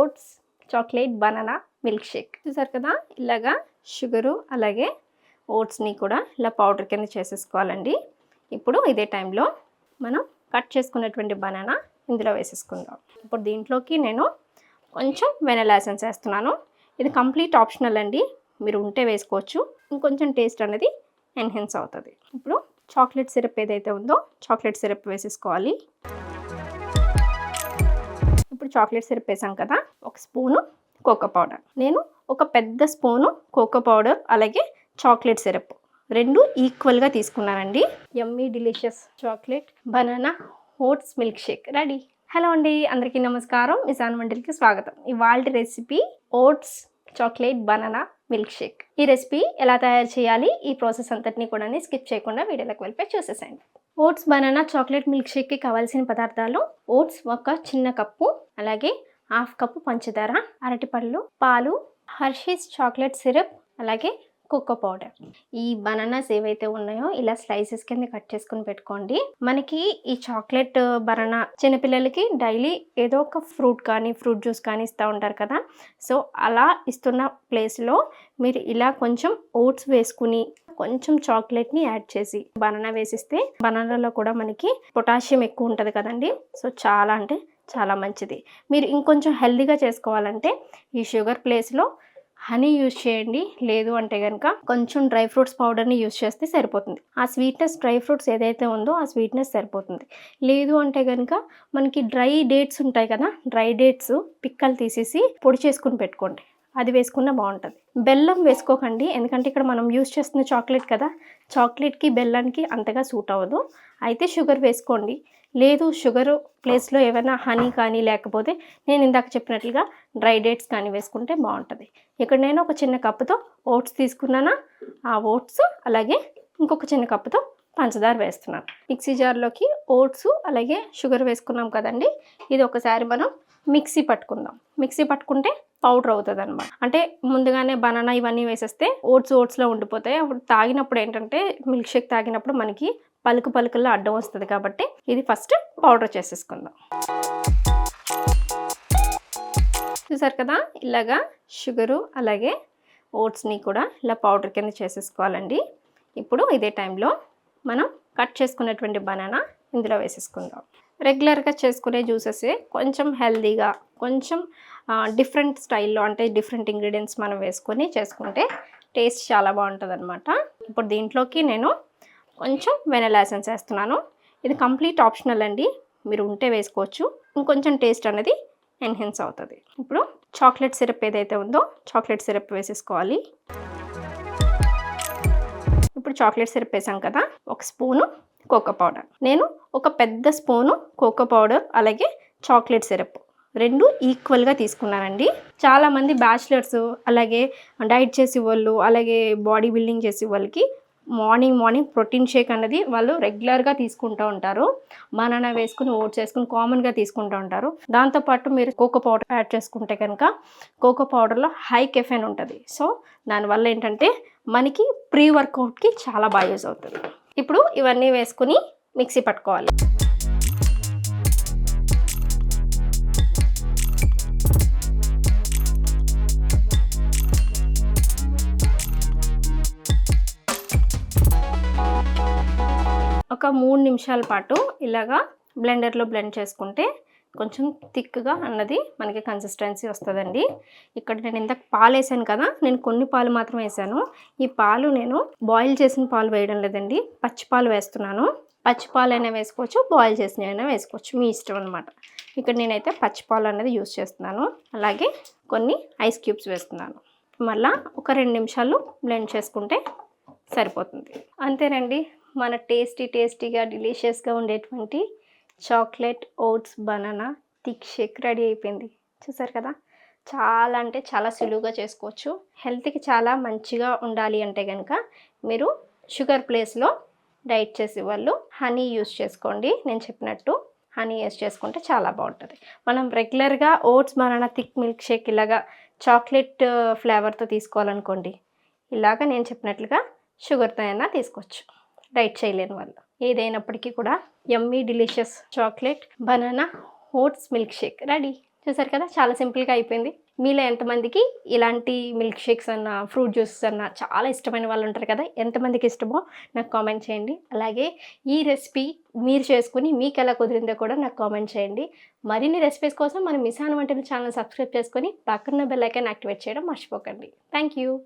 Oats chocolate banana milk shake చూసారు కదా? ఇలాగా షుగరు అలాగే ఓట్స్ని కూడా ఇలా పౌడర్ కింద చేసేసుకోవాలండి. ఇప్పుడు ఇదే టైంలో మనం కట్ చేసుకున్నటువంటి బనానా ఇందులో వేసేసుకుందాం. ఇప్పుడు దీంట్లోకి నేను కొంచెం వెనలా ఎసెన్స్ వేస్తున్నాను. ఇది కంప్లీట్ ఆప్షనల్ అండి. మీరు ఉంటే వేసుకోవచ్చు. ఇంకొంచెం టేస్ట్ అనేది ఎన్హెన్స్ అవుతుంది. ఇప్పుడు చాక్లెట్ సిరప్ ఏదైతే ఉందో చాక్లెట్ సిరప్ వేసేసుకోవాలి. ఇప్పుడు చాక్లెట్ సిరప్ వేసాం కదా ఒక స్పూను కోకో పౌడర్. నేను ఒక పెద్ద స్పూను కోకో పౌడర్ అలాగే చాక్లెట్ సిరప్ రెండు ఈక్వల్గా తీసుకున్నానండి. Yummy delicious chocolate banana oats milk shake ready hello అండి అందరికీ నమస్కారం. మిసాన్ వంటలకి స్వాగతం. ఇవాళ recipe oats chocolate banana milk shake. ఈ రెసిపీ ఎలా తయారు చేయాలి ఈ ప్రాసెస్ అంతటిని కూడా స్కిప్ చేయకుండా వీడియోలోకి వెళ్ళిపోయి చూసేసేయండి. ఓట్స్ బనానా చాక్లెట్ మిల్క్ షేక్కి కావాల్సిన పదార్థాలు ఓట్స్ ఒక చిన్న కప్పు అలాగే హాఫ్ కప్పు పంచదార అరటిపళ్ళు పాలు హర్షీస్ చాక్లెట్ సిరప్ అలాగే కోకో పౌడర్. ఈ బనానాస్ ఏవైతే ఉన్నాయో ఇలా స్లైసెస్ కింద కట్ చేసుకుని పెట్టుకోండి. మనకి ఈ చాక్లెట్ బనానా చిన్నపిల్లలకి డైలీ ఏదో ఒక ఫ్రూట్ కానీ ఫ్రూట్ జ్యూస్ కానీ ఇస్తూ ఉంటారు కదా. సో అలా ఇస్తున్న ప్లేస్లో మీరు ఇలా కొంచెం ఓట్స్ వేసుకుని కొంచెం చాక్లెట్ని యాడ్ చేసి బనానా వేసిస్తే బనానాలో కూడా మనకి పొటాషియం ఎక్కువ ఉంటుంది కదండి. సో చాలా అంటే చాలా మంచిది. మీరు ఇంకొంచెం హెల్దీగా చేసుకోవాలంటే ఈ షుగర్ ప్లేస్లో హనీ యూజ్ చేయండి. లేదు అంటే కనుక కొంచెం డ్రై ఫ్రూట్స్ పౌడర్ని యూజ్ చేస్తే సరిపోతుంది. ఆ స్వీట్నెస్ డ్రై ఫ్రూట్స్ ఏదైతే ఉందో ఆ స్వీట్నెస్ సరిపోతుంది. లేదు అంటే కనుక మనకి డ్రై డేట్స్ ఉంటాయి కదా డ్రై డేట్స్ పిక్కలు తీసేసి పొడి చేసుకుని పెట్టుకోండి. అది వేసుకున్నా బాగుంటుంది. బెల్లం వేసుకోకండి. ఎందుకంటే ఇక్కడ మనం యూజ్ చేస్తున్న చాక్లెట్ కదా చాక్లెట్కి బెల్లానికి అంతగా సూట్ అవ్వదు. అయితే షుగర్ వేసుకోండి. లేదు షుగర్ ప్లేస్లో ఏమైనా హనీ కానీ లేకపోతే నేను ఇందాక చెప్పినట్లుగా డ్రై డేట్స్ కానీ వేసుకుంటే బాగుంటుంది. ఇక్కడ నేను ఒక చిన్న కప్పుతో ఓట్స్ తీసుకున్నానా? ఆ ఓట్స్ అలాగే ఇంకొక చిన్న కప్పుతో పంచదార వేస్తున్నాను. మిక్సీ జార్లోకి ఓట్స్ అలాగే షుగర్ వేసుకున్నాం కదండి ఇది ఒకసారి మనం మిక్సీ పట్టుకుందాం. మిక్సీ పట్టుకుంటే పౌడర్ అవుతుంది అనమాట అంటే ముందుగానే బనానా ఇవన్నీ వేసేస్తే ఓట్స్ ఓట్స్లో ఉండిపోతాయి. అప్పుడు తాగినప్పుడు ఏంటంటే మిల్క్ షేక్ తాగినప్పుడు మనకి పలుకు పలుకుల్లో అడ్డం వస్తుంది కాబట్టి ఇది ఫస్ట్ పౌడర్ చేసేసుకుందాం. చూసారు కదా? ఇలాగా షుగరు అలాగే ఓట్స్ని కూడా ఇలా పౌడర్ కింద చేసేసుకోవాలండి. ఇప్పుడు ఇదే టైంలో మనం కట్ చేసుకున్నటువంటి బనానా ఇందులో వేసేసుకుందాం. రెగ్యులర్గా చేసుకునే జ్యూసెస్ కొంచెం హెల్దీగా కొంచెం డిఫరెంట్ స్టైల్లో అంటే డిఫరెంట్ ఇంగ్రీడియంట్స్ మనం వేసుకొని చేసుకుంటే టేస్ట్ చాలా బాగుంటుంది అనమాట ఇప్పుడు దీంట్లోకి నేను కొంచెం వెనలా ఎసెన్స్ వేస్తున్నాను. ఇది కంప్లీట్ ఆప్షనల్ అండి. మీరు ఉంటే వేసుకోవచ్చు. ఇంకొంచెం టేస్ట్ అనేది ఎన్హెన్స్ అవుతుంది. ఇప్పుడు చాక్లెట్ సిరప్ ఏదైతే ఉందో చాక్లెట్ సిరప్ వేసేసుకోవాలి. ఇప్పుడు చాక్లెట్ సిరప్ వేసాం కదా ఒక స్పూను కోకో పౌడర్. నేను ఒక పెద్ద స్పూను కోకో పౌడర్ అలాగే చాక్లెట్ సిరప్ రెండు ఈక్వల్గా తీసుకున్నానండి. చాలామంది బ్యాచిలర్స్ అలాగే డైట్ చేసే వాళ్ళు అలాగే బాడీ బిల్డింగ్ చేసే వాళ్ళకి మార్నింగ్ మార్నింగ్ ప్రోటీన్ షేక్ అనేది వాళ్ళు రెగ్యులర్గా తీసుకుంటూ ఉంటారు. బనానా వేసుకుని ఓట్స్ వేసుకుని కామన్గా తీసుకుంటూ ఉంటారు. దాంతోపాటు మీరు కోకో పౌడర్ యాడ్ చేసుకుంటే కనుక కోకో పౌడర్లో హై కెఫెన్ ఉంటుంది. సో దానివల్ల ఏంటంటే మనకి ప్రీ వర్కౌట్కి చాలా బాగా యూజ్ అవుతుంది. ఇప్పుడు ఇవన్నీ వేసుకుని మిక్సీ పట్టుకోవాలి. ఒక మూడు నిమిషాల పాటు ఇలాగా బ్లెండర్లో బ్లెండ్ చేసుకుంటే కొంచెం థిక్గా అన్నది మనకి కన్సిస్టెన్సీ వస్తుందండి. ఇక్కడ నేను ఇంతకు పాలు వేసాను కదా నేను కొన్ని పాలు మాత్రమే వేసాను. ఈ పాలు నేను బాయిల్ చేసిన పాలు వేయడం లేదండి పచ్చి పాలు వేస్తున్నాను. పచ్చి పాలు అయినా వేసుకోవచ్చు బాయిల్ చేసిన అయినా వేసుకోవచ్చు మీ ఇష్టం అనమాట ఇక్కడ నేనైతే పచ్చి పాలు అనేది యూస్ చేస్తున్నాను. అలాగే కొన్ని ఐస్ క్యూబ్స్ వేస్తున్నాను. మళ్ళీ ఒక రెండు నిమిషాలు బ్లెండ్ చేసుకుంటే సరిపోతుంది. అంతేనండి. మన టేస్టీ టేస్టీగా డిలీషియస్గా ఉండేటువంటి chocolate oats banana thick shake ready అయిపోయింది. చూసారు కదా? చాలా అంటే చాలా సులువుగా చేసుకోవచ్చు. హెల్త్కి చాలా మంచిగా ఉండాలి అంటే కనుక మీరు షుగర్ ప్లేస్లో డైట్ చేసే వాళ్ళు హనీ యూస్ చేసుకోండి. నేను చెప్పినట్టు హనీ యూస్ చేసుకుంటే చాలా బాగుంటుంది. మనం రెగ్యులర్గా oats banana thick milk shake ఇలాగా చాక్లెట్ ఫ్లేవర్తో uh, తీసుకోవాలనుకోండి. ఇలాగా నేను చెప్పినట్లుగా షుగర్తో అయినా తీసుకోవచ్చు. డైట్ చేయలేని వాళ్ళు. ఏదైనప్పటికీ కూడా yummy delicious chocolate banana oats milk shake. Ready. చూసారు కదా? చాలా సింపుల్గా అయిపోయింది. మీలో ఎంతమందికి ఇలాంటి మిల్క్ షేక్స్ అన్న ఫ్రూట్ జ్యూసెస్ అన్న చాలా ఇష్టమైన వాళ్ళు ఉంటారు కదా? ఎంతమందికి ఇష్టమో నాకు కామెంట్ చేయండి. అలాగే ఈ రెసిపీ మీరు చేసుకుని మీకు ఎలా కుదిరిందో కూడా నాకు కామెంట్ చేయండి. మరిన్ని రెసిపీస్ కోసం మన మిసాన్ వంటల ఛానల్ సబ్స్క్రైబ్ చేసుకొని పక్కన బెల్ ఐకాన్ యాక్టివేట్ చేయడం మర్చిపోకండి. Thank you